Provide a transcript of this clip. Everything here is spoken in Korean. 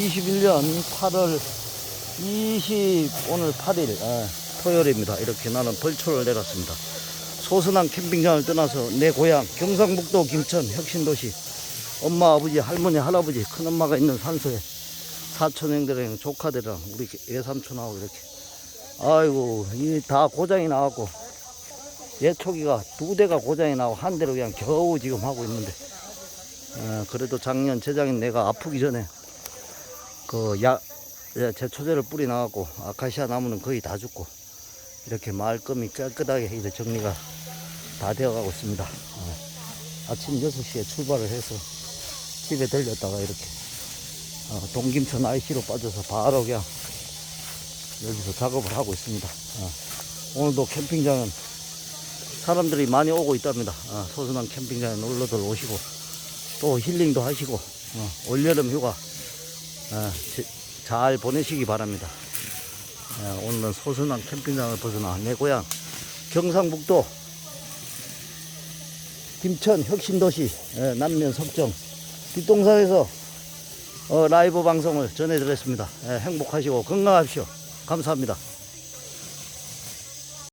21년 8월 20 오늘 8일 아, 토요일입니다. 이렇게 나는 벌초를 내렸습니다. 소선한 캠핑장을 떠나서 내 고향 경상북도 김천 혁신도시 엄마 아버지 할머니 할아버지 큰엄마가 있는 산소에 사촌 형들이랑 조카들이랑 우리 예삼촌하고 이렇게 아이고 이 다 고장이 나왔고 예초기가 두 대가 고장이 나고 한 대로 그냥 겨우 지금 하고 있는데 어, 그래도 작년 재작년 내가 아프기 전에 그 약, 예, 제초제를 뿌리 나갖고 아카시아 나무는 거의 다 죽고 이렇게 말끔히 깨끗하게 이제 정리가 다 되어가고 있습니다. 어, 아침 6시에 출발을 해서 집에 들렸다가 이렇게 어, 동김천 IC로 빠져서 바로 그냥 여기서 작업을 하고 있습니다. 어, 오늘도 캠핑장은 사람들이 많이 오고 있답니다. 어, 소순한 캠핑장에 놀러들 오시고 또 힐링도 하시고 어, 올여름 휴가 잘 보내시기 바랍니다. 어, 오늘은 소순한 캠핑장을 벗어나 내 고향 경상북도 김천 혁신도시 예, 남면 석정 뒷동산에서 어, 라이브 방송을 전해드렸습니다. 예, 행복하시고 건강하십시오. 감사합니다.